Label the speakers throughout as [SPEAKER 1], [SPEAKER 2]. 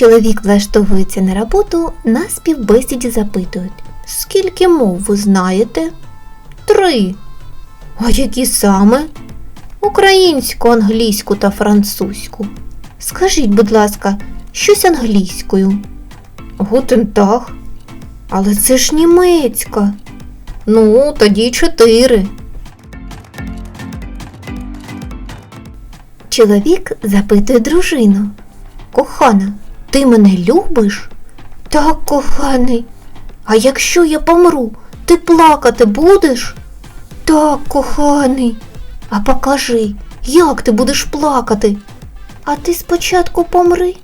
[SPEAKER 1] Чоловік влаштовується на роботу, на співбесіді запитують. Скільки мов ви знаєте? Три. А які саме? Українську, англійську та французьку. Скажіть, будь ласка, щось англійською. Гутен Таг. Але це ж німецька. Ну, тоді чотири. Чоловік запитує дружину. Кохана, ти мене любиш? Так, коханий. А якщо я помру, ти плакати будеш? Так, коханий. А покажи, як ти будеш плакати? А ти спочатку помри.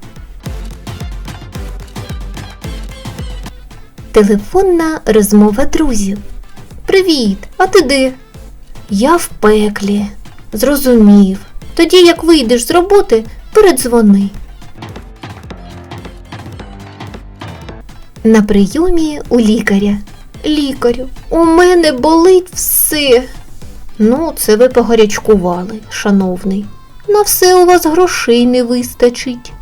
[SPEAKER 1] Телефонна розмова друзів. Привіт, а ти де? Я в пеклі. Зрозумів. Тоді, як вийдеш з роботи, передзвони. На прийомі у лікаря. Лікарю, у мене болить все. Ну, це ви погарячкували, шановний. На все у вас грошей не вистачить.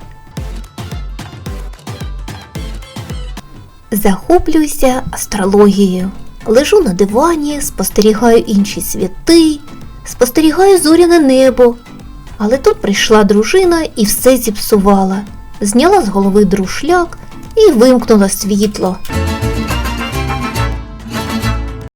[SPEAKER 1] Захоплююся астрологією. Лежу на дивані, спостерігаю інші світи, спостерігаю зоряне небо. Але тут прийшла дружина і все зіпсувала. Зняла з голови друшляк і вимкнула світло.